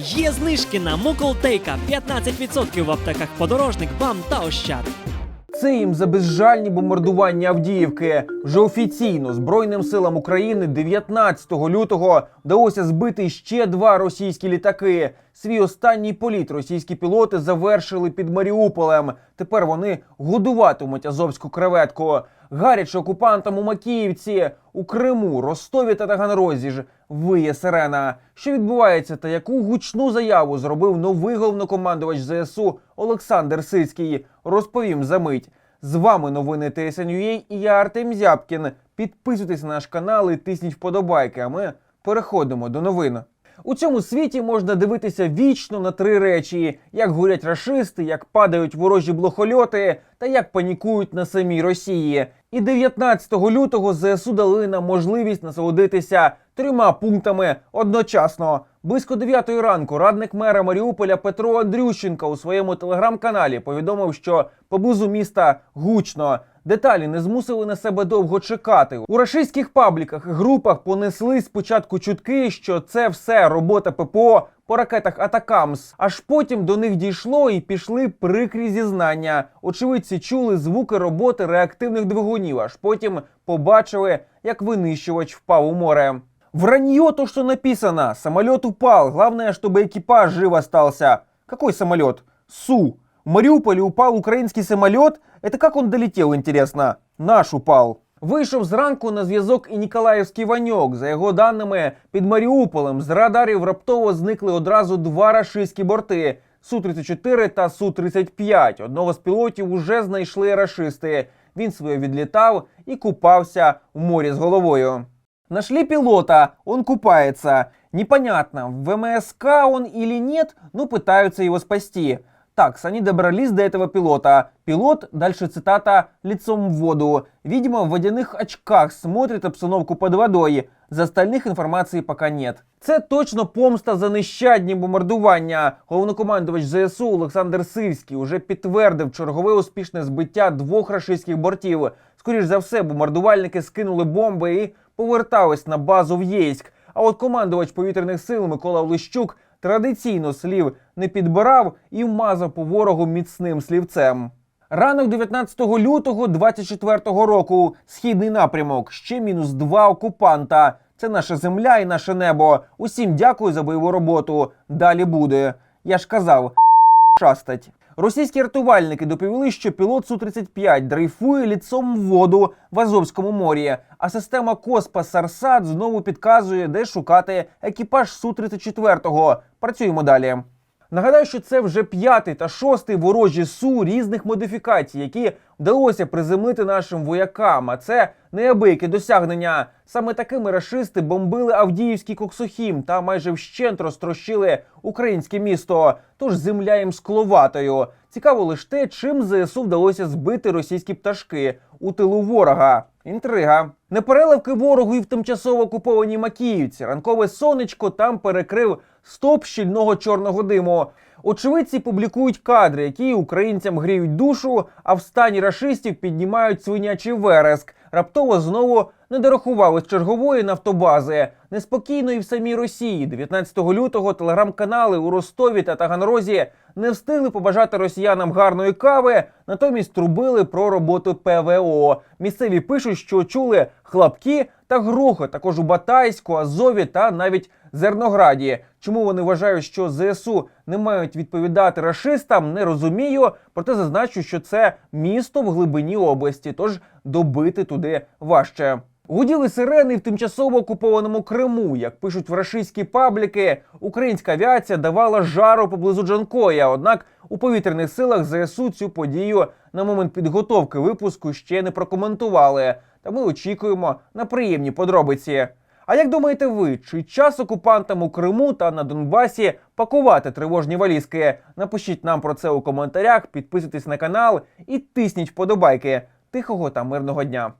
Є знижки на Муколтейка 15% в аптеках подорожник, БАМ та Ощад. Це їм за безжальні бомбардування Авдіївки. Вже офіційно Збройним силам України 19 лютого вдалося збити ще два російські літаки. Свій останній політ російські пілоти завершили під Маріуполем. Тепер вони годуватимуть азовську креветку. Гаряче окупантам у Макіївці, у Криму, Ростові та Таганрозі ж виє сирена. Що відбувається та яку гучну заяву зробив новий головнокомандувач ЗСУ Олександр Сицький? Розповім за мить. З вами новини ТСНЮА і я Артем Зябкін. Підписуйтесь на наш канал і тисніть вподобайки. А ми переходимо до новин. У цьому світі можна дивитися вічно на три речі: як горять рашисти, як падають ворожі блохольоти та як панікують на самій Росії. І 19 лютого ЗСУ дали нам можливість насолодитися трьома пунктами одночасно. Близько 9 ранку радник мера Маріуполя Петро Андрющенко у своєму телеграм-каналі повідомив, що поблизу міста гучно. Деталі не змусили на себе довго чекати. У рашистських пабліках і групах понесли спочатку чутки, що це все робота ППО по ракетах Атакамс. Аж потім до них дійшло і пішли прикрі зізнання. Очевидці чули звуки роботи реактивних двигунів. Аж потім побачили, як винищувач впав у море. Вранье то, что написано. Самолет упал. Главное, чтобы экипаж жив остался. Какой самолет? Су. В Мариуполе упал украинский самолет. Это как он долетел, интересно? Наш упал. Вийшов зранку на зв'язок і Ніколаївський Ваньок. За його даними, під Маріуполем з радарів раптово зникли одразу два рашистські борти Су-34 та Су-35. Одного з пілотів уже знайшли рашисти. Він своє відлітав і купався в морі з головою. Нашли пилота, он купается. Непонятно, в ВМСК он или нет, но пытаются его спасти. Так, они добрались до этого пилота. Пилот, дальше цитата, лицом в воду. Видимо, в водяных очках смотрит обстановку под водой. За остальных інформації пока нет. Це точно помста за нещадні бомбардування. Головнокомандувач ЗСУ Олександр Сирський уже підтвердив чергове успішне збиття двох рашистських бортів. Скоріш за все, бомбардувальники скинули бомби і повертались на базу в Єйськ. А от командувач повітряних сил Микола Олещук традиційно слів не підбирав і вмазав по ворогу міцним слівцем. Ранок 19 лютого 24 року. Східний напрямок. Ще мінус два окупанта. Це наша земля і наше небо. Усім дякую за бойову роботу. Далі буде. Я ж казав, шастать. Російські рятувальники доповіли, що пілот Су-35 дрейфує ліцом в воду в Азовському морі, а система Коспа Сарсат знову підказує, де шукати екіпаж Су-34. Працюємо далі. Нагадаю, що це вже п'ятий та шостий ворожі су різних модифікацій, які вдалося приземлити нашим воякам. А це неабияке досягнення. Саме такими рашисти бомбили Авдіївський Коксохім та майже вщент розтрощили українське місто. Тож земля їм скловатою. Цікаво лише те, чим ЗСУ вдалося збити російські пташки у тилу ворога. Інтрига. Непереливки ворогу і в тимчасово окупованій Макіївці. Ранкове сонечко там перекрив стоп щільного чорного диму. Очевидці публікують кадри, які українцям гріють душу, а в стані рашистів піднімають свинячий вереск. Раптово знову не дорахували з чергової нафтобази. Неспокійно і в самій Росії. 19 лютого телеграм-канали у Ростові та Таганрозі не встигли побажати росіянам гарної кави, натомість трубили про роботу ПВО. Місцеві пишуть, що чули хлопки та грохот, також у Батайську, Азові та навіть Зернограді. Чому вони вважають, що ЗСУ не мають відповідати рашистам, не розумію. Проте зазначу, що це місто в глибині області, тож добити туди важче. Гуділи сирени в тимчасово окупованому Криму. Як пишуть в рашистські пабліки, українська авіація давала жару поблизу Джанкоя. Однак у повітряних силах ЗСУ цю подію на момент підготовки випуску ще не прокоментували. Та ми очікуємо на приємні подробиці. А як думаєте ви, чи час окупантам у Криму та на Донбасі пакувати тривожні валізки? Напишіть нам про це у коментарях, підписуйтесь на канал і тисніть вподобайки. Тихого та мирного дня!